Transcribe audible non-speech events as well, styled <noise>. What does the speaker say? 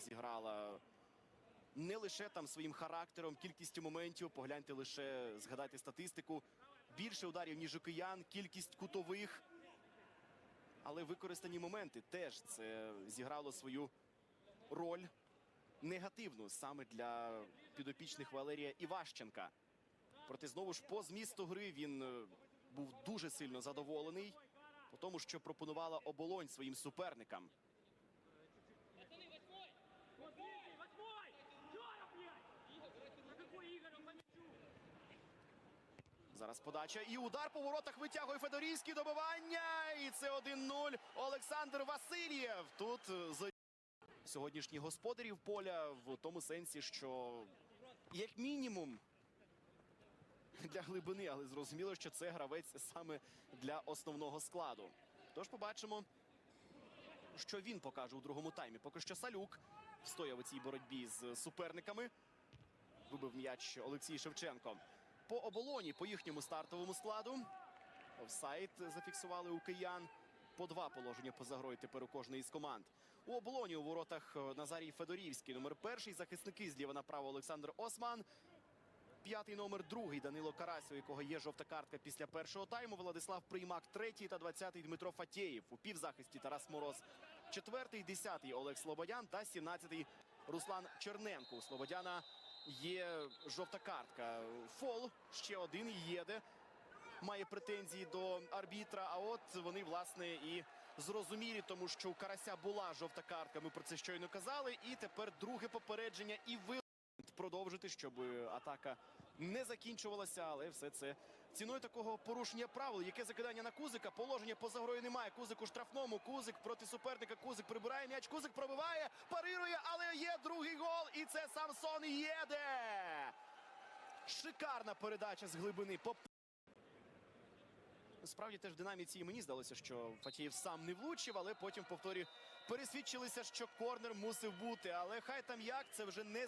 зіграла не лише там своїм характером, кількістю моментів. Погляньте лише, згадайте статистику. Більше ударів, ніж у киян, кількість кутових. Але використані моменти теж це зіграло свою роль негативну саме для підопічних Валерія Іващенка. Проте знову ж по змісту гри він е, був дуже сильно задоволений по тому, що пропонувала оболонь своїм суперникам. Зараз подача і удар по воротах витягує Федорівський добивання. І це 1-0. Олександр Васильєв. Тут е, за сьогоднішні господарів поля в тому сенсі, що як мінімум <laughs> для глибини, але зрозуміло, що це гравець саме для основного складу. Тож побачимо, що він покаже у другому таймі. Поки що Салюк встояв у цій боротьбі з суперниками. Вибив м'яч Олексій Шевченко. По оболоні, по їхньому стартовому складу. Офсайд зафіксували у киян. По два положення поза грою тепер у кожної з команд. У оболоні у воротах е, Назарій Федорівський. Номер перший. Захисники зліва направо Олександр Осман. П'ятий номер другий Данило Карась, у якого є жовта картка після першого тайму. Владислав Приймак третій та двадцятий Дмитро Фатєєв. У півзахисті Тарас Мороз. Четвертий, десятий Олег Слободян та сімнадцятий Руслан Черненко. У Слободяна є жовта картка. Фол ще один єде. Має претензії до арбітра. А от вони власне і зрозумілі, тому що у Карася була жовта картка. Ми про це щойно казали. І тепер друге попередження і ви продовжити, щоб атака не закінчувалася, але все це ціною такого порушення правил. Яке закидання на Кузика? Положення поза грою немає. Кузик у штрафному. Кузик проти суперника. Кузик прибирає м'яч. Кузик пробиває, парирує, але є другий гол. І це Самсон Єде. Шикарна передача з глибини. Справді теж в динаміці і мені здалося, що Фатіїв сам не влучив, але потім в повторі пересвідчилися, що корнер мусив бути. Але хай там як це вже не